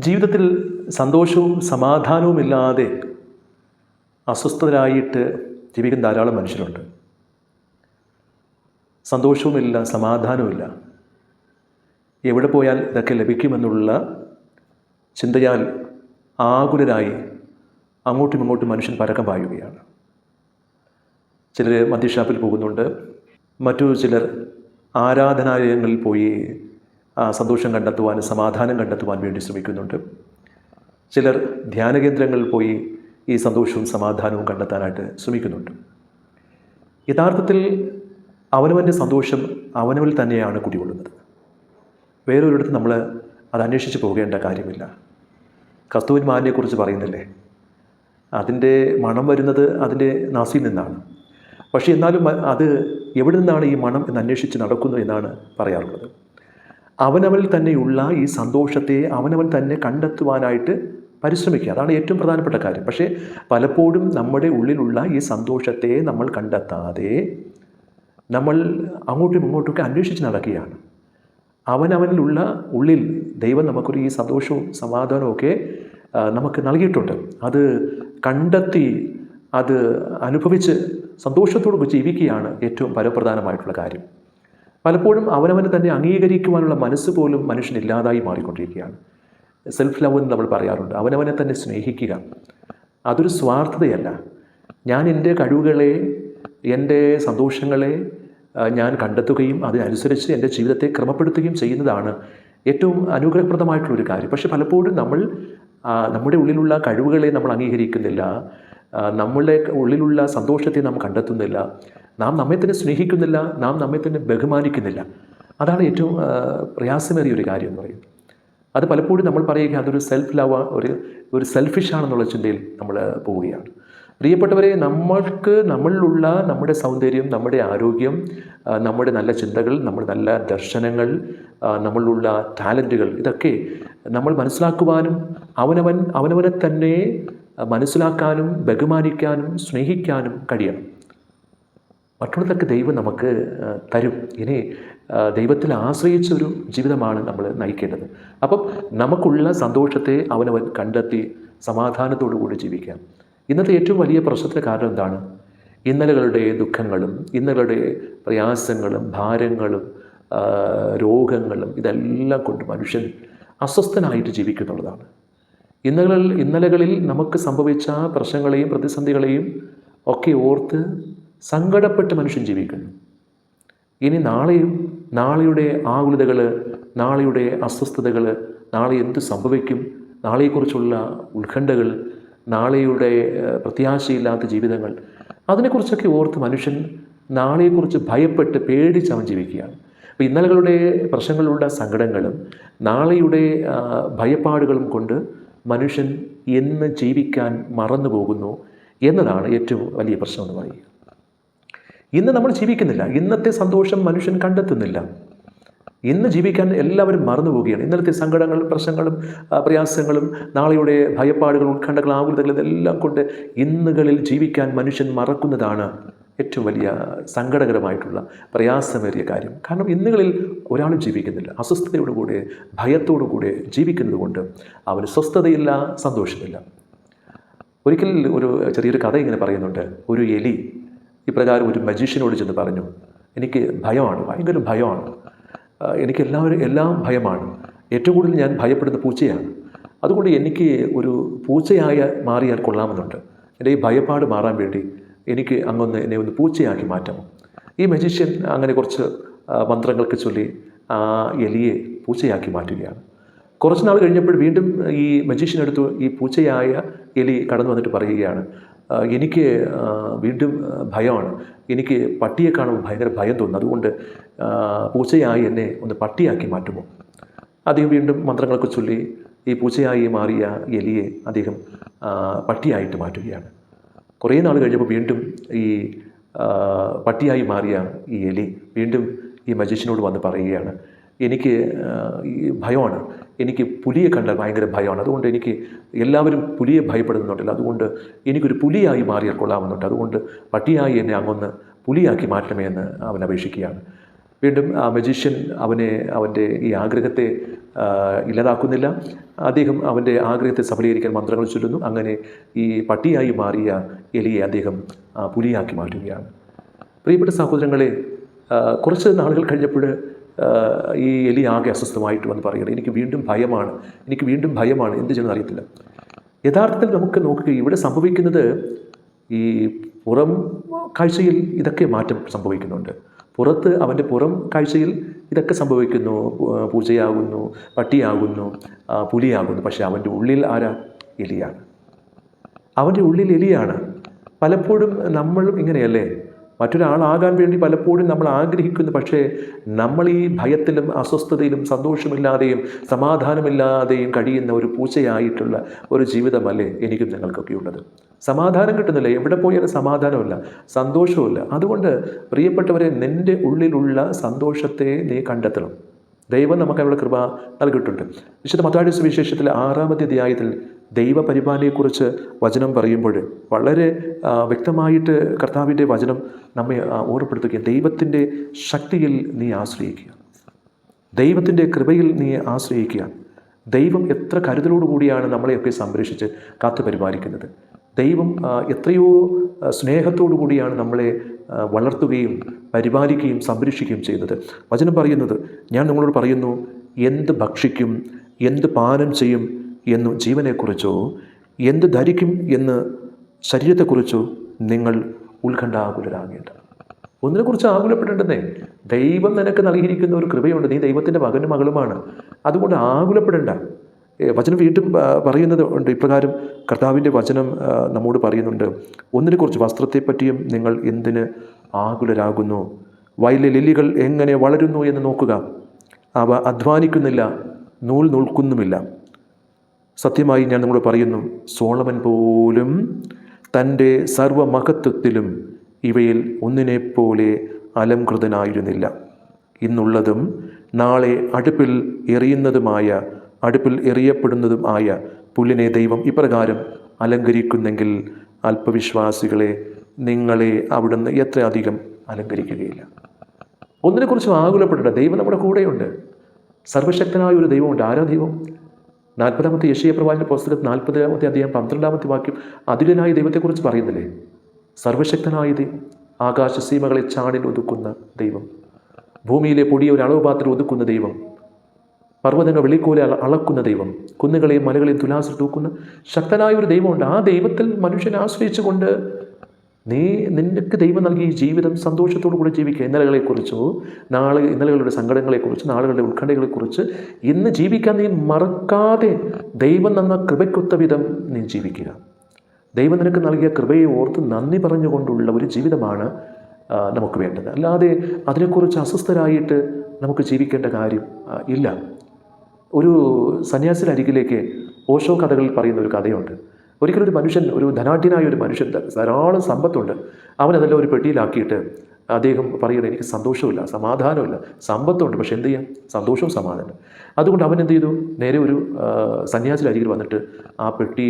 ജീവിതത്തിൽ സന്തോഷവും സമാധാനവുമില്ലാതെ അസ്വസ്ഥരായിട്ട് ജീവിക്കുന്ന ധാരാളം മനുഷ്യരുണ്ട്. സന്തോഷവുമില്ല സമാധാനവുമില്ല. എവിടെ പോയാൽ ഇതൊക്കെ ലഭിക്കുമെന്നുള്ള ചിന്തയാൽ ആകുലരായി അങ്ങോട്ടും ഇങ്ങോട്ടും മനുഷ്യൻ പരക്കം പായുകയാണ്. ചിലർ മദ്യഷാപ്പിൽ പോകുന്നുണ്ട്. മറ്റു ചിലർ ആരാധനാലയങ്ങളിൽ പോയി സന്തോഷം കണ്ടെത്തുവാനും സമാധാനം കണ്ടെത്തുവാൻ വേണ്ടി ശ്രമിക്കുന്നുണ്ട്. ചിലർ ധ്യാനകേന്ദ്രങ്ങളിൽ പോയി ഈ സന്തോഷവും സമാധാനവും കണ്ടെത്താനായിട്ട് ശ്രമിക്കുന്നുണ്ട്. യഥാർത്ഥത്തിൽ അവനവന്റെ സന്തോഷം അവനവൽ തന്നെയാണ് കുടികൊള്ളുന്നത്. വേറൊരിടത്ത് നമ്മൾ അത് അന്വേഷിച്ച് പോകേണ്ട കാര്യമില്ല. കസ്തൂരി മാലിനെക്കുറിച്ച് പറയുന്നില്ലേ? അതിന്റെ മണം വരുന്നത് അതിന്റെ നാസിൽ നിന്നാണ്. പക്ഷേ എന്നാലും അത് എവിടെ നിന്നാണ് ഈ മണം എന്ന് അന്വേഷിച്ച് നടക്കുന്നു എന്നാണ് പറയാറുള്ളത്. അവനവനിൽ തന്നെയുള്ള ഈ സന്തോഷത്തെ അവനവൻ തന്നെ കണ്ടെത്തുവാനായിട്ട് പരിശ്രമിക്കുക. അതാണ് ഏറ്റവും പ്രധാനപ്പെട്ട കാര്യം. പക്ഷേ പലപ്പോഴും നമ്മുടെ ഉള്ളിലുള്ള ഈ സന്തോഷത്തെ നമ്മൾ കണ്ടെത്താതെ നമ്മൾ അങ്ങോട്ടും ഇങ്ങോട്ടുമൊക്കെ അന്വേഷിച്ച് നടക്കുകയാണ്. അവനവനിലുള്ള ഉള്ളിൽ ദൈവം നമുക്കൊരു ഈ സന്തോഷവും സമാധാനവും ഒക്കെ നമുക്ക് നൽകിയിട്ടുണ്ട്. അത് കണ്ടെത്തി അത് അനുഭവിച്ച് സന്തോഷത്തോടെ ജീവിക്കുകയാണ് ഏറ്റവും പരപ്രധാനമായിട്ടുള്ള കാര്യം. പലപ്പോഴും അവനവന് തന്നെ അംഗീകരിക്കുവാനുള്ള മനസ്സ് പോലും മനുഷ്യനില്ലാതായി മാറിക്കൊണ്ടിരിക്കുകയാണ്. സെൽഫ് ലവ് എന്ന് നമ്മൾ പറയാറുണ്ട്. അവനവനെ തന്നെ സ്നേഹിക്കുക. അതൊരു സ്വാർത്ഥതയല്ല. ഞാൻ എന്റെ കഴിവുകളെ എന്റെ സന്തോഷങ്ങളെ ഞാൻ കണ്ടെത്തുകയും അതിനനുസരിച്ച് എന്റെ ജീവിതത്തെ ക്രമപ്പെടുത്തുകയും ചെയ്യുന്നതാണ് ഏറ്റവും അനുഗ്രഹപ്രദമായിട്ടുള്ളൊരു കാര്യം. പക്ഷെ പലപ്പോഴും നമ്മൾ നമ്മുടെ ഉള്ളിലുള്ള കഴിവുകളെ നമ്മൾ അംഗീകരിക്കുന്നില്ല. നമ്മളുടെ ഉള്ളിലുള്ള സന്തോഷത്തെ നാം കണ്ടെത്തുന്നില്ല. നാം നമ്മെ തന്നെ സ്നേഹിക്കുന്നില്ല നാം നമ്മെ തന്നെ ബഹുമാനിക്കുന്നില്ല. അതാണ് ഏറ്റവും പ്രയാസമേറിയ ഒരു കാര്യം എന്ന് പറയുന്നത്. അത് പലപ്പോഴും നമ്മൾ പറയുക അതൊരു സെൽഫ് ലവ് ഒരു ഒരു സെൽഫിഷ് ആണെന്നുള്ള ചിന്തയിൽ നമ്മൾ പോവുകയാണ്. പ്രിയപ്പെട്ടവരെ നമ്മൾക്ക് നമ്മളിലുള്ള നമ്മുടെ സൗന്ദര്യം നമ്മുടെ ആരോഗ്യം നമ്മുടെ നല്ല ചിന്തകൾ നമ്മുടെ നല്ല ദർശനങ്ങൾ നമ്മളിലുള്ള ടാലന്റുകൾ ഇതൊക്കെ നമ്മൾ മനസ്സിലാക്കുവാനും അവനവൻ അവനവനെ തന്നെ മനസ്സിലാക്കാനും ബഹുമാനിക്കാനും സ്നേഹിക്കാനും കഴിയണം. മറ്റുള്ളതൊക്കെ ദൈവം നമുക്ക് തരും. ഇനി ദൈവത്തിൽ ആശ്രയിച്ച ഒരു ജീവിതമാണ് നമ്മൾ നയിക്കേണ്ടത്. അപ്പം നമുക്കുള്ള സന്തോഷത്തെ അവനവൻ കണ്ടെത്തി സമാധാനത്തോടു കൂടി ജീവിക്കാം. ഇന്നത്തെ ഏറ്റവും വലിയ പ്രശ്നത്തിന് കാരണം എന്താണ്? ഇന്നലകളുടെ ദുഃഖങ്ങളും ഇന്നലകളുടെ പ്രയാസങ്ങളും ഭാരങ്ങളും രോഗങ്ങളും ഇതെല്ലാം കൊണ്ട് മനുഷ്യൻ അസ്വസ്ഥനായിട്ട് ജീവിക്കുന്നുള്ളതാണ്. ഇന്നലകളിൽ ഇന്നലകളിൽ നമുക്ക് സംഭവിച്ച പ്രശ്നങ്ങളെയും പ്രതിസന്ധികളെയും ഒക്കെ ഓർത്ത് സങ്കടപ്പെട്ട് മനുഷ്യൻ ജീവിക്കുന്നു. ഇനി നാളെയും നാളെയുടെ ആകുലതകൾ നാളെയുടെ അസ്വസ്ഥതകൾ നാളെ എന്ത് സംഭവിക്കും നാളെക്കുറിച്ചുള്ള ഉത്കണ്ഠകൾ നാളെയുടെ പ്രത്യാശയില്ലാത്ത ജീവിതങ്ങൾ അതിനെക്കുറിച്ചൊക്കെ ഓർത്ത് മനുഷ്യൻ നാളെക്കുറിച്ച് ഭയപ്പെട്ട് പേടിച്ച് അവൻ ജീവിക്കുകയാണ്. അപ്പോൾ ഇന്നലകളുടെ പ്രശ്നങ്ങളുടെ സങ്കടങ്ങളും നാളെയുടെ ഭയപ്പാടുകളും കൊണ്ട് മനുഷ്യൻ എന്ന് ജീവിക്കാൻ മറന്നു പോകുന്നു എന്നതാണ് ഏറ്റവും വലിയ പ്രശ്നം എന്ന് പറയുക. ഇന്ന് നമ്മൾ ജീവിക്കുന്നില്ല. ഇന്നത്തെ സന്തോഷം മനുഷ്യൻ കണ്ടെത്തുന്നില്ല. ഇന്ന് ജീവിക്കാൻ എല്ലാവരും മറന്നു പോവുകയാണ്. ഇന്നലത്തെ സങ്കടങ്ങളും പ്രശ്നങ്ങളും പ്രയാസങ്ങളും നാളെയുടെ ഭയപ്പാടുകളും ഉത്കണ്ഠകൾ ആകുലതകളും ഇതെല്ലാം കൊണ്ട് ഇന്നുകളിൽ ജീവിക്കാൻ മനുഷ്യൻ മറക്കുന്നതാണ് ഏറ്റവും വലിയ സങ്കടകരമായിട്ടുള്ള പ്രയാസമേറിയ കാര്യം. കാരണം ഇന്നുകളിൽ ഒരാളും ജീവിക്കുന്നില്ല. അസ്വസ്ഥതയോടുകൂടെ ഭയത്തോടുകൂടെ ജീവിക്കുന്നത് കൊണ്ട് അവന് സ്വസ്ഥതയില്ല സന്തോഷമില്ല. ഒരിക്കൽ ഒരു ചെറിയൊരു കഥ ഇങ്ങനെ പറയുന്നുണ്ട്. ഒരു എലി ഇപ്രകാരം ഒരു മജീഷ്യനോട് ചെന്ന് പറഞ്ഞു എനിക്ക് ഭയമാണ് ഭയങ്കര ഭയമാണ്. എനിക്ക് എല്ലാവരും എല്ലാം ഭയമാണ്. ഏറ്റവും കൂടുതൽ ഞാൻ ഭയപ്പെടുന്ന പൂച്ചയാണ്. അതുകൊണ്ട് എനിക്ക് ഒരു പൂച്ചയായ മാറിയാൽ കൊള്ളാമെന്നുണ്ട്. എന്റെ ഈ ഭയപ്പാട് മാറാൻ വേണ്ടി എനിക്ക് അങ്ങൊന്ന് എന്നെ ഒന്ന് പൂച്ചയാക്കി മാറ്റാം. ഈ മജീഷ്യൻ അങ്ങനെ കുറച്ച് മന്ത്രങ്ങൾക്ക് ചൊല്ലി ആ എലിയെ പൂച്ചയാക്കി മാറ്റുകയാണ്. കുറച്ച് നാൾ കഴിഞ്ഞപ്പോൾ വീണ്ടും ഈ മജീഷ്യനടുത്ത് ഈ പൂച്ചയായ എലി കടന്നു വന്നിട്ട് പറയുകയാണ് "ആ, എനിക്ക് വീണ്ടും ഭയമാണ്. എനിക്ക് പട്ടിയെ കാണുമ്പോൾ ഭയങ്കര ഭയം തോന്നുന്നു അതുകൊണ്ട് പൂച്ചയായി എന്നെ ഒന്ന് പട്ടിയാക്കി മാറ്റുമോ? അദ്ദേഹം വീണ്ടും മന്ത്രങ്ങളൊക്കെ ചൊല്ലി ഈ പൂച്ചയായി മാറിയ എലിയെ അദ്ദേഹം പട്ടിയായിട്ട് മാറ്റുകയാണ്. കുറേ നാൾ കഴിഞ്ഞപ്പോൾ വീണ്ടും ഈ പട്ടിയായി മാറിയ ഈ എലി വീണ്ടും ഈ മജീഷ്യനോട് വന്ന് പറയുകയാണ്. എനിക്ക് ഭയമാണ്. എനിക്ക് പുലിയെ കണ്ടാൽ ഭയങ്കര ഭയമാണ്. അതുകൊണ്ട് എനിക്ക് എല്ലാവരും പുലിയെ ഭയപ്പെടുന്നുണ്ടല്ലോ. അതുകൊണ്ട് എനിക്കൊരു പുലിയായി മാറിയാൽ കൊള്ളാമെന്നുണ്ട്. അതുകൊണ്ട് പട്ടിയായി എന്നെ അങ്ങൊന്ന് പുലിയാക്കി മാറ്റണമേ എന്ന് അവൻ അപേക്ഷിക്കുകയാണ്. വീണ്ടും ആ മജീഷ്യൻ അവനെ അവന്റെ ഈ ആഗ്രഹത്തെ ഇല്ലാതാക്കുന്നില്ല. അദ്ദേഹം അവന്റെ ആഗ്രഹത്തെ സഫലീകരിക്കാൻ മന്ത്രങ്ങൾ ചൊല്ലുന്നു. അങ്ങനെ ഈ പട്ടിയായി മാറിയ എലിയെ അദ്ദേഹം പുലിയാക്കി മാറ്റുകയാണ്. പ്രിയപ്പെട്ട സഹോദരങ്ങളെ കുറച്ച് നാളുകൾ കഴിഞ്ഞപ്പോൾ ഈ എലി ആകെ അസ്വസ്ഥമായിട്ട് വന്ന് പറയുന്നത് എനിക്ക് വീണ്ടും ഭയമാണ്. എനിക്ക് വീണ്ടും ഭയമാണ്. എന്ത് ചെയ്യണമെന്ന് അറിയത്തില്ല. യഥാർത്ഥത്തിൽ നമുക്ക് നോക്കുക ഇവിടെ സംഭവിക്കുന്നത് ഈ പുറം കാഴ്ചയിൽ ഇതൊക്കെ മാറ്റം സംഭവിക്കുന്നുണ്ട്. പുറത്ത് അവന്റെ പുറം കാഴ്ചയിൽ ഇതൊക്കെ സംഭവിക്കുന്നു. പൂജയാകുന്നു പട്ടിയാകുന്നു പുലിയാകുന്നു. പക്ഷേ അവന്റെ ഉള്ളിൽ ആരാ? എലിയാണ്. അവന്റെ ഉള്ളിൽ എലിയാണ്. പലപ്പോഴും നമ്മൾ ഇങ്ങനെയല്ലേ? മറ്റൊരാളാകാൻ വേണ്ടി പലപ്പോഴും നമ്മൾ ആഗ്രഹിക്കുന്നു. പക്ഷേ നമ്മൾ ഈ ഭയത്തിലും അസ്വസ്ഥതയിലും സന്തോഷമില്ലാതെയും സമാധാനമില്ലാതെയും കഴിയുന്ന ഒരു പൂച്ചയായിട്ടുള്ള ഒരു ജീവിതമല്ലേ എനിക്കും നിങ്ങൾക്കൊക്കെ ഉള്ളത്. സമാധാനം കിട്ടുന്നില്ല? എവിടെ പോയാലും സമാധാനമില്ല സന്തോഷവുമില്ല. അതുകൊണ്ട് പ്രിയപ്പെട്ടവരെ നിന്റെ ഉള്ളിലുള്ള സന്തോഷത്തെ നീ കണ്ടെത്തണം. ദൈവം നമുക്ക് അതിനുള്ള കൃപ നൽകിയിട്ടുണ്ട്. വിശുദ്ധ മത്താടി സുവിശേഷത്തിൽ ആറാമത്തെ അധ്യായത്തിൽ ദൈവപരിപാലനയെക്കുറിച്ച് വചനം പറയുമ്പോൾ വളരെ വ്യക്തമായിട്ട് കർത്താവിന്റെ വചനം നമ്മെ ഓർമ്മപ്പെടുത്തുകയും ദൈവത്തിന്റെ ശക്തിയിൽ നീ ആശ്രയിക്കുക. ദൈവത്തിന്റെ കൃപയിൽ നീ ആശ്രയിക്കുക. ദൈവം എത്ര കരുതലോടു കൂടിയാണ് നമ്മളെയൊക്കെ സംരക്ഷിച്ച് കാത്തു പരിപാലിക്കുന്നത്. ദൈവം എത്രയോ സ്നേഹത്തോടു കൂടിയാണ് നമ്മളെ വളർത്തുകയും പരിപാലിക്കുകയും സംരക്ഷിക്കുകയും ചെയ്യുന്നത് വചനം പറയുന്നത് ഞാൻ നിങ്ങളോട് പറയുന്നു എന്ത് ഭക്ഷിക്കും എന്ത് പാനം ചെയ്യും എന്നു ജീവനെക്കുറിച്ചോ എന്ത് ധരിക്കും എന്ന് ശരീരത്തെക്കുറിച്ചോ നിങ്ങൾ ഉത്കണ്ഠാകുലരാകേണ്ട. ഒന്നിനെക്കുറിച്ച് ആകുലപ്പെടേണ്ടതേ ദൈവം നിനക്ക് നൽകിയിരിക്കുന്ന ഒരു കൃപയുണ്ട്. നീ ദൈവത്തിന്റെ മകനും മകളുമാണ്. അതുകൊണ്ട് ആകുലപ്പെടേണ്ട. വചനം വീണ്ടും പറയുന്നത് ഉണ്ട്. ഇപ്രകാരം കർത്താവിന്റെ വചനം നമ്മോട് പറയുന്നുണ്ട്. ഒന്നിനെക്കുറിച്ച് വസ്ത്രത്തെപ്പറ്റിയും നിങ്ങൾ എന്തിന് ആകുലരാകുന്നു. വയലിലെ ലില്ലികൾ എങ്ങനെ വളരുന്നു എന്ന് നോക്കുക. അവ അധ്വാനിക്കുന്നില്ല നൂൽ നൂൽക്കുന്നുമില്ല. സത്യമായി ഞാൻ നിങ്ങളോട് പറയുന്നു സോളമൻ പോലും തന്റെ സർവമഹത്വത്തിലും ഇവയിൽ ഒന്നിനെപ്പോലെ അലംകൃതനായിരുന്നില്ല. ഇന്നുള്ളതും നാളെ അടുപ്പിൽ എറിയുന്നതുമായ അടുപ്പിൽ എറിയപ്പെടുന്നതും ആയ പുല്ലിനെ ദൈവം ഇപ്രകാരം അലങ്കരിക്കുന്നെങ്കിൽ അല്പവിശ്വാസികളെ നിങ്ങളെ അവിടുന്ന് എത്രയധികം അലങ്കരിക്കുകയില്ല. ഒന്നിനെക്കുറിച്ചും ആകുലപ്പെടേണ്ട ദൈവം നമ്മുടെ കൂടെയുണ്ട്. സർവശക്തനായ ഒരു ദൈവമുണ്ട്. ആരാ ദൈവം? നാൽപ്പതാമത്തെ യശയ പ്രവാചന പുസ്തകത്തിൽ നാൽപ്പതാമത്തെ അധ്യായം പന്ത്രണ്ടാമത്തെ വാക്യം അതിരനായ ദൈവത്തെക്കുറിച്ച് പറയുന്നില്ലേ? സർവശക്തനായ ദൈവം ആകാശസീമകളെ ചാണിൽ ഒതുക്കുന്ന ദൈവം ഭൂമിയിലെ പൊടിയെ ഒരു അളവ് പാത്രം ഒതുക്കുന്ന ദൈവം പർവതങ്ങൾ വെള്ളിക്കോലെ അള അളക്കുന്ന ദൈവം കുന്നുകളെയും മലകളെയും തുലാസിൽ തൂക്കുന്ന ശക്തനായ ഒരു ദൈവമുണ്ട്. ആ ദൈവത്തിൽ മനുഷ്യനെ ആശ്രയിച്ചുകൊണ്ട് നീ നിനക്ക് ദൈവം നൽകിയ ഈ ജീവിതം സന്തോഷത്തോടു കൂടി ജീവിക്കുക. ഇന്നലകളെക്കുറിച്ചോ നാളെ ഇന്നലകളുടെ സങ്കടങ്ങളെക്കുറിച്ച് നാളുകളുടെ ഉത്കണ്ഠകളെക്കുറിച്ച് ഇന്ന് ജീവിക്കാൻ നീ മറക്കാതെ ദൈവം തന്ന കൃപയ്ക്കൊത്ത വിധം നീ ജീവിക്കുക. ദൈവം നിനക്ക് നൽകിയ കൃപയെ ഓർത്ത് നന്ദി പറഞ്ഞുകൊണ്ടുള്ള ഒരു ജീവിതമാണ് നമുക്ക് വേണ്ടത്. അല്ലാതെ അതിനെക്കുറിച്ച് അസ്വസ്ഥരായിട്ട് നമുക്ക് ജീവിക്കേണ്ട കാര്യം ഇല്ല. ഒരു സന്യാസിയുടെ അരികിലേക്ക് ഓഷോ കഥകളിൽ പറയുന്ന ഒരു കഥയുണ്ട്. ഒരിക്കലും ഒരു മനുഷ്യൻ ഒരു ധനാഢ്യനായ ഒരു മനുഷ്യൻ ധാരാളം സമ്പത്തുണ്ട്. അവനതെല്ലാം ഒരു പെട്ടിയിലാക്കിയിട്ട് അദ്ദേഹം പറയുന്നത് എനിക്ക് സന്തോഷമില്ല സമാധാനമില്ല സമ്പത്തുണ്ട് പക്ഷെ എന്ത് ചെയ്യാം? സന്തോഷവും സമാധാനം അതുകൊണ്ട് അവൻ എന്ത് ചെയ്തു? നേരെ ഒരു സന്യാസി അരികിൽ വന്നിട്ട് ആ പെട്ടി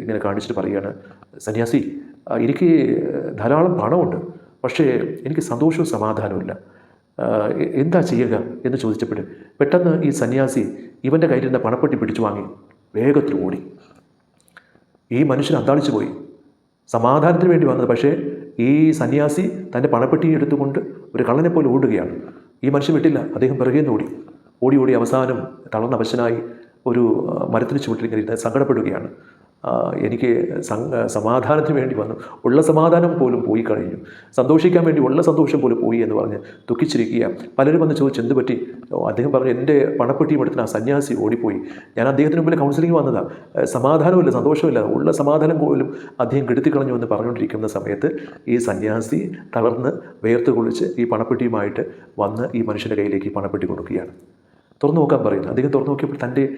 ഇങ്ങനെ കാണിച്ചിട്ട് പറയുകയാണ് സന്യാസി എനിക്ക് ധാരാളം പണമുണ്ട് പക്ഷേ എനിക്ക് സന്തോഷവും സമാധാനവുമില്ല. ആ, എന്താ ചെയ്യുക? എന്ന് ചോദിച്ചപ്പോൾ പെട്ടെന്ന് ഈ സന്യാസി ഇവന്റെ കയ്യിലിരുന്ന പണപ്പെട്ടി പിടിച്ചു വാങ്ങി വേഗത്തിൽ ഓടി. ഈ മനുഷ്യൻ അന്താളിച്ചു പോയി. സമാധാനത്തിന് വേണ്ടി വന്നത്. പക്ഷേ ഈ സന്യാസി തന്റെ പണപ്പെട്ടി എടുത്തുകൊണ്ട് ഒരു കള്ളനെ പോലെ ഓടുകയാണ്. ഈ മനുഷ്യൻ വിട്ടില്ല. അദ്ദേഹം പിറകെ നിന്ന് ഓടി. ഓടി ഓടി അവസാനം തളർന്ന അവശനായി ഒരു മരത്തിന് ചുവട്ടിൽ ഇങ്ങനെ സങ്കടപ്പെടുകയാണ്. എനിക്ക് സമാധാനത്തിന് വേണ്ടി വന്നു. ഉള്ള സമാധാനം പോലും പോയി കഴിഞ്ഞു. സന്തോഷിക്കാൻ വേണ്ടി ഉള്ള സന്തോഷം പോലും പോയി എന്ന് പറഞ്ഞ് ദുഃഖിച്ചിരിക്കുക. പലരും വന്ന് ചോദിച്ചു എന്ത് പറ്റി? അദ്ദേഹം പറഞ്ഞു എന്റെ പണപ്പെട്ടിയും എടുത്തിന് ആ സന്യാസി ഓടിപ്പോയി. ഞാൻ അദ്ദേഹത്തിന് മുമ്പിൽ കൗൺസിലിംഗ് വന്നതാണ് സമാധാനമില്ല സന്തോഷമില്ല ഉള്ള സമാധാനം പോലും അദ്ദേഹം കെടുത്തി കളഞ്ഞു എന്ന് പറഞ്ഞുകൊണ്ടിരിക്കുന്ന സമയത്ത് ഈ സന്യാസി തളർന്ന് വേർത്ത് കുളിച്ച് ഈ പണപ്പെട്ടിയുമായിട്ട് വന്ന് ഈ മനുഷ്യന്റെ കയ്യിലേക്ക് പണപ്പെട്ടി കൊടുക്കുകയാണ്. തുറന്നു നോക്കാൻ പറയുന്നു. അദ്ദേഹം തുറന്നു നോക്കിയപ്പോൾ തന്റെ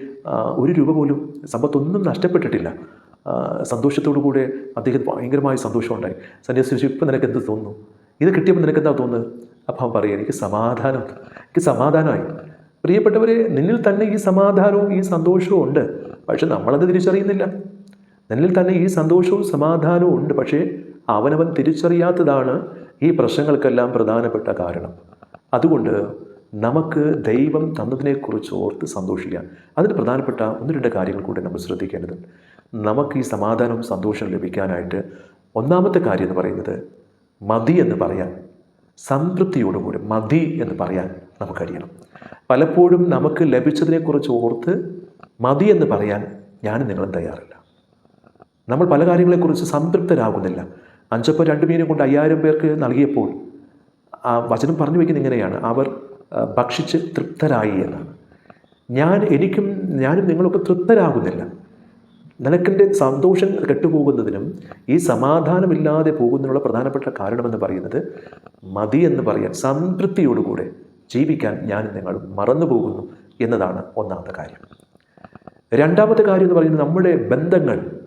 ഒരു രൂപ പോലും സമ്പത്തൊന്നും നഷ്ടപ്പെട്ടിട്ടില്ല. സന്തോഷത്തോടു കൂടെ അദ്ദേഹത്തിന് ഭയങ്കരമായ സന്തോഷമുണ്ടായി. സന്യാസി ഇപ്പം നിനക്ക് എന്ത് തോന്നുന്നു? ഇത് കിട്ടിയപ്പോൾ നിനക്ക് എന്താ തോന്നുന്നത്? അപ്പം അവൻ പറയുക എനിക്ക് സമാധാനം എനിക്ക് സമാധാനമായി. പ്രിയപ്പെട്ടവരെ നിന്നിൽ തന്നെ ഈ സമാധാനവും ഈ സന്തോഷവും ഉണ്ട്. പക്ഷെ നമ്മളത് തിരിച്ചറിയുന്നില്ല. നിന്നിൽ തന്നെ ഈ സന്തോഷവും സമാധാനവും ഉണ്ട്. പക്ഷേ അവനവൻ തിരിച്ചറിയാത്തതാണ് ഈ പ്രശ്നങ്ങൾക്കെല്ലാം പ്രധാനപ്പെട്ട കാരണം. അതുകൊണ്ട് നമുക്ക് ദൈവം തന്നതിനെക്കുറിച്ച് ഓർത്ത് സന്തോഷിക്കാം. അതിന് പ്രധാനപ്പെട്ട ഒന്ന് രണ്ട് കാര്യങ്ങൾ കൂടി നമ്മൾ ശ്രദ്ധിക്കേണ്ടത് നമുക്ക് ഈ സമാധാനവും സന്തോഷവും ലഭിക്കാനായിട്ട് ഒന്നാമത്തെ കാര്യം എന്ന് പറയുന്നത് മതി എന്ന് പറയാൻ സംതൃപ്തിയോടുകൂടി മതി എന്ന് പറയാൻ നമുക്കറിയണം. പലപ്പോഴും നമുക്ക് ലഭിച്ചതിനെക്കുറിച്ച് ഓർത്ത് മതി എന്ന് പറയാൻ ഞാനും നിങ്ങളും തയ്യാറില്ല. നമ്മൾ പല കാര്യങ്ങളെക്കുറിച്ച് സംതൃപ്തരാകുന്നില്ല. അഞ്ചപ്പം രണ്ട് മീനെ കൊണ്ട് അയ്യായിരം പേർക്ക് നൽകിയപ്പോൾ ആ വചനം പറഞ്ഞു വയ്ക്കുന്നത് ഇങ്ങനെയാണ്. അവർ ഭക്ഷിച്ച് തൃപ്തരായി എന്നാണ്. ഞാൻ എനിക്കും ഞാനും നിങ്ങളൊക്കെ തൃപ്തരാകുന്നില്ല. നിനക്കിന്റെ സന്തോഷം കെട്ടുപോകുന്നതിനും ഈ സമാധാനമില്ലാതെ പോകുന്നതിനുള്ള പ്രധാനപ്പെട്ട കാരണമെന്ന് പറയുന്നത് മതി എന്ന് പറയാൻ സംതൃപ്തിയോടുകൂടെ ജീവിക്കാൻ ഞാൻ നിങ്ങൾ മറന്നു പോകുന്നു എന്നതാണ് ഒന്നാമത്തെ കാര്യം. രണ്ടാമത്തെ കാര്യം എന്ന് പറയുന്നത് നമ്മുടെ ബന്ധങ്ങൾ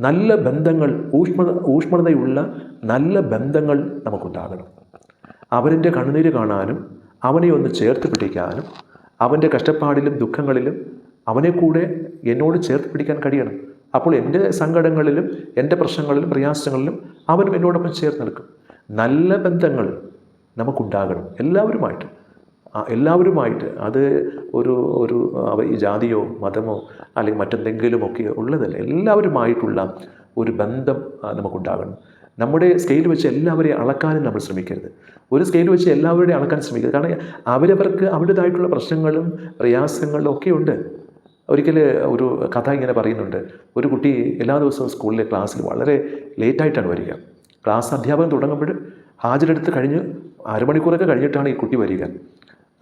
നല്ല ബന്ധങ്ങൾ ഊഷ്മ ഊഷ്മളതയുള്ള നല്ല ബന്ധങ്ങൾ നമുക്കുണ്ടാകണം. അവരിന്റെ കണ്ണുനീര് കാണാനും അവനെ ഒന്ന് ചേർത്ത് പിടിക്കാനും അവന്റെ കഷ്ടപ്പാടിലും ദുഃഖങ്ങളിലും അവനെ കൂടെ എന്നോട് ചേർത്ത് പിടിക്കാൻ കഴിയണം. അപ്പോൾ എന്റെ സങ്കടങ്ങളിലും എന്റെ പ്രശ്നങ്ങളിലും പ്രയാസങ്ങളിലും അവനും എന്നോടൊപ്പം ചേർന്ന് നിൽക്കും. നല്ല ബന്ധങ്ങൾ നമുക്കുണ്ടാകണം എല്ലാവരുമായിട്ട്. എല്ലാവരുമായിട്ട് അത് ഒരു ഒരു ഈ ജാതിയോ മതമോ അല്ലെങ്കിൽ മറ്റെന്തെങ്കിലുമൊക്കെ ഉള്ളതല്ല. എല്ലാവരുമായിട്ടുള്ള ഒരു ബന്ധം നമുക്കുണ്ടാകണം. നമ്മുടെ സ്കെയിൽ വെച്ച് എല്ലാവരെയും അളക്കാനും നമ്മൾ ശ്രമിക്കരുത്. ഒരു സ്കെയിൽ വെച്ച് എല്ലാവരുടെയും അളക്കാൻ ശ്രമിക്കരുത്. കാരണം അവരവർക്ക് അവരുടേതായിട്ടുള്ള പ്രശ്നങ്ങളും പ്രയാസങ്ങളും ഒക്കെ ഉണ്ട്. ഒരിക്കൽ ഒരു കഥ ഇങ്ങനെ പറയുന്നുണ്ട്. ഒരു കുട്ടി എല്ലാ ദിവസവും സ്കൂളിലെ ക്ലാസ്സിൽ വളരെ ലേറ്റായിട്ടാണ് വരിക. ക്ലാസ് അധ്യാപകൻ തുടങ്ങുമ്പോൾ ഹാജരെടുത്ത് കഴിഞ്ഞ് അരമണിക്കൂറൊക്കെ കഴിഞ്ഞിട്ടാണ് ഈ കുട്ടി വരിക.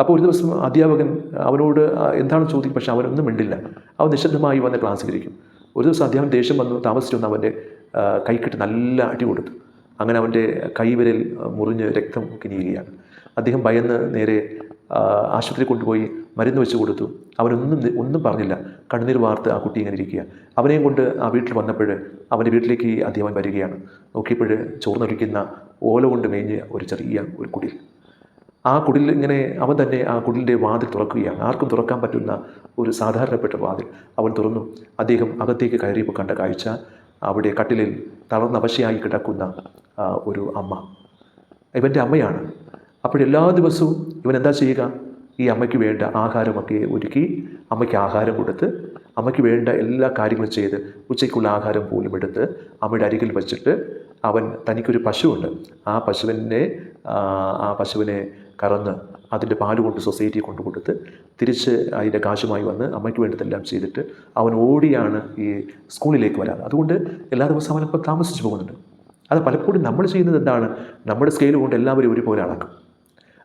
അപ്പോൾ ഒരു ദിവസം അധ്യാപകൻ അവനോട് എന്താണ് ചോദിക്കും പക്ഷെ അവനൊന്നും മിണ്ടില്ല. അവൻ നിശബ്ദമായി വന്ന് ക്ലാസ്സിലിരിക്കും ഒരു ദിവസം അധ്യാപകൻ ദേഷ്യം വന്നു താമസിച്ചു വന്ന് അവന്റെ കൈക്കിട്ട് നല്ല അടി കൊടുത്തു. അങ്ങനെ അവന്റെ കൈവിരൽ മുറിഞ്ഞ് രക്തം കിനിയുകയാണ് അദ്ദേഹം ഭയന്ന് നേരെ ആശുപത്രി കൊണ്ടുപോയി മരുന്ന് വെച്ച് കൊടുത്തു. അവനൊന്നും ഒന്നും പറഞ്ഞില്ല. കണ്ണുനീർ വാർത്ത് ആ കുട്ടി ഇങ്ങനെ ഇരിക്കുക അവനെയും കൊണ്ട് ആ വീട്ടിൽ വന്നപ്പോൾ അവന്റെ വീട്ടിലേക്ക് അദ്ദേഹം വരികയാണ്. നോക്കിയപ്പോൾ ചോർന്നൊലിക്കുന്ന ഓല കൊണ്ട് മേഞ്ഞ് ഒരു ചെറിയ ഒരു കുടിൽ. ആ കുടിൽ ഇങ്ങനെ അവൻ തന്നെ ആ കുടിലിന്റെ വാതിൽ തുറക്കുകയാണ്. ആർക്കും തുറക്കാൻ പറ്റുന്ന ഒരു സാധാരണപ്പെട്ട വാതിൽ. അവൻ തുറന്നു. അദ്ദേഹം അകത്തേക്ക് കയറിയപ്പോൾ കണ്ട കാഴ്ച അവിടെ കട്ടിലിൽ തളർന്നവശയായി കിടക്കുന്ന ഒരു അമ്മ. ഇവന്റെ അമ്മയാണ്. അപ്പോഴെല്ലാ ദിവസവും ഇവൻ എന്താ ചെയ്യുക? ഈ അമ്മയ്ക്ക് വേണ്ട ആഹാരമൊക്കെ ഒരുക്കി അമ്മയ്ക്ക് ആഹാരം കൊടുത്ത് അമ്മയ്ക്ക് വേണ്ട എല്ലാ കാര്യങ്ങളും ചെയ്ത് ഉച്ചയ്ക്കുള്ള ആഹാരം പോലും എടുത്ത് അമ്മയുടെ അരികിൽ വെച്ചിട്ട് അവൻ തനിക്കൊരു പശുവുണ്ട്. ആ പശുവിനെ ആ, പശുവിനെ കറന്ന് അതിന്റെ പാൽ കൊണ്ട് സൊസൈറ്റി കൊണ്ട് കൊടുത്ത് തിരിച്ച് അതിന്റെ കാശുമായി വന്ന് അമ്മയ്ക്ക് വേണ്ടതെല്ലാം ചെയ്തിട്ട് അവൻ ഓടിയാണ് ഈ സ്കൂളിലേക്ക് വരാറ്. അതുകൊണ്ട് എല്ലാ ദിവസവും അവനപ്പോൾ താമസിച്ച് പോകുന്നുണ്ട്. അത് പലപ്പോഴും നമ്മൾ ചെയ്യുന്നത് എന്താണ്? നമ്മുടെ സ്കെയിൽ കൊണ്ട് എല്ലാവരും ഒരുപോലെ അളക്കും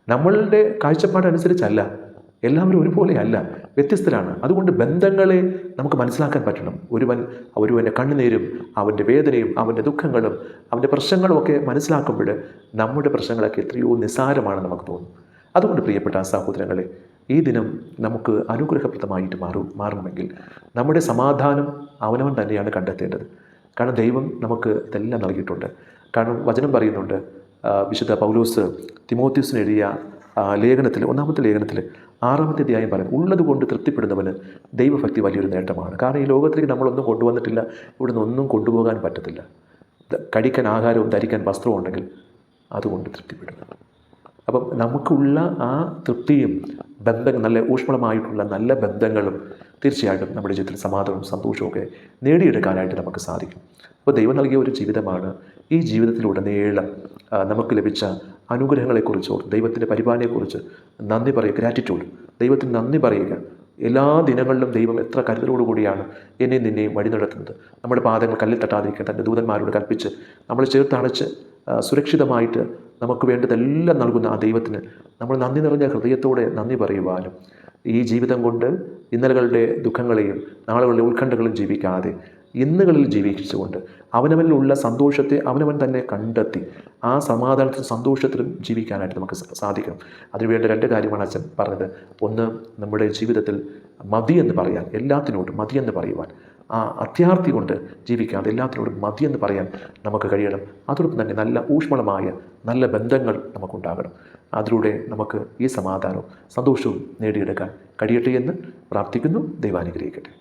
നമ്മളുടെ കാഴ്ചപ്പാടനുസരിച്ചല്ല എല്ലാവരും ഒരുപോലെയല്ല വ്യത്യസ്തരാണ്. അതുകൊണ്ട് ബന്ധങ്ങളെ നമുക്ക് മനസ്സിലാക്കാൻ പറ്റണം. ഒരുവൻ ഒരുവന്റെ കണ്ണുനീരും അവന്റെ വേദനയും അവന്റെ ദുഃഖങ്ങളും അവന്റെ പ്രശ്നങ്ങളും ഒക്കെ മനസ്സിലാക്കുമ്പോൾ നമ്മുടെ പ്രശ്നങ്ങളൊക്കെ എത്രയോ നിസ്സാരമാണെന്ന് നമുക്ക് തോന്നും. അതുകൊണ്ട് പ്രിയപ്പെട്ട സഹോദരങ്ങളെ ഈ ദിനം നമുക്ക് അനുഗ്രഹപ്രദമായിട്ട് മാറും മാറണമെങ്കിൽ നമ്മുടെ സമാധാനം അവനവൻ തന്നെയാണ് കണ്ടെത്തേണ്ടത്. കാരണം ദൈവം നമുക്ക് ഇതെല്ലാം നൽകിയിട്ടുണ്ട്. കാരണം വചനം പറയുന്നുണ്ട് വിശുദ്ധ പൗലോസ് തിമോത്യൂസിന് എഴുതിയ ലേഖനത്തിൽ ഒന്നാമത്തെ ലേഖനത്തിൽ ആറാമത്തെ അധ്യായം പറയുന്നു ഉള്ളത് കൊണ്ട് തൃപ്തിപ്പെടുന്നവന് ദൈവഭക്തി വലിയൊരു നേട്ടമാണ്. കാരണം ഈ ലോകത്തിലേക്ക് നമ്മളൊന്നും കൊണ്ടുവന്നിട്ടില്ല ഇവിടുന്ന് ഒന്നും കൊണ്ടുപോകാൻ പറ്റത്തില്ല. കഴിക്കാൻ ആഹാരവും ധരിക്കാൻ വസ്ത്രവും ഉണ്ടെങ്കിൽ അതുകൊണ്ട് തൃപ്തിപ്പെടുക അപ്പം നമുക്കുള്ള ആ തൃപ്തിയും ബന്ധങ്ങൾ നല്ല ഊഷ്മളമായിട്ടുള്ള നല്ല ബന്ധങ്ങളും തീർച്ചയായിട്ടും നമ്മുടെ ജീവിതത്തിൽ സമാധാനവും സന്തോഷവും നേടിയെടുക്കാനായിട്ട് നമുക്ക് സാധിക്കും. അപ്പോൾ ദൈവം നൽകിയ ഒരു ജീവിതമാണ് ഈ ജീവിതത്തിലുടനീളം നമുക്ക് ലഭിച്ച അനുഗ്രഹങ്ങളെക്കുറിച്ചോ ദൈവത്തിന്റെ പരിപാലനയെക്കുറിച്ച് നന്ദി പറയുക ഗ്രാറ്റിറ്റ്യൂഡ് ദൈവത്തിന് നന്ദി പറയുക. എല്ലാ ദിനങ്ങളിലും ദൈവം എത്ര കരുതലോടുകൂടിയാണ് എന്നെയും നിന്നെയും വഴി നടത്തുന്നത്. നമ്മുടെ പാദങ്ങൾ കല്ലിൽ തട്ടാതിരിക്കാൻ തന്റെ ദൂതന്മാരോട് കൽപ്പിച്ച് നമ്മൾ ചേർത്തണച്ച് സുരക്ഷിതമായിട്ട് നമുക്ക് വേണ്ടതെല്ലാം നൽകുന്ന ആ ദൈവത്തിന് നമ്മൾ നന്ദി നിറഞ്ഞ ഹൃദയത്തോടെ നന്ദി പറയുവാനും. ഈ ജീവിതം കൊണ്ട് ഇന്നലകളുടെ ദുഃഖങ്ങളെയും നാളുകളുടെ ഉത്കണ്ഠകളും ജീവിക്കാതെ ഇന്നുകളിൽ ജീവിച്ചുകൊണ്ട് അവനവനിലുള്ള സന്തോഷത്തെ അവനവൻ തന്നെ കണ്ടെത്തി ആ സമാധാനത്തിലും സന്തോഷത്തിലും ജീവിക്കാനായിട്ട് നമുക്ക് സാധിക്കും അതിനുവേണ്ട രണ്ട് കാര്യമാണ് അച്ഛൻ പറഞ്ഞത്. ഒന്ന് നമ്മുടെ ജീവിതത്തിൽ മതി എന്ന് പറയാൻ എല്ലാത്തിനോടും മതി എന്ന് പറയുവാൻ. ആ അത്യാർത്ഥി കൊണ്ട് ജീവിക്കാതെ എല്ലാത്തിനോടും മതി എന്ന് പറയാൻ നമുക്ക് കഴിയണം. അതോടൊപ്പം തന്നെ നല്ല ഊഷ്മളമായ നല്ല ബന്ധങ്ങൾ നമുക്കുണ്ടാകണം. അതിലൂടെ നമുക്ക് ഈ സമാധാനവും സന്തോഷവും നേടിയെടുക്കാൻ കഴിയട്ടെ എന്ന് പ്രാർത്ഥിക്കുന്നു. ദൈവാനുഗ്രഹിക്കട്ടെ.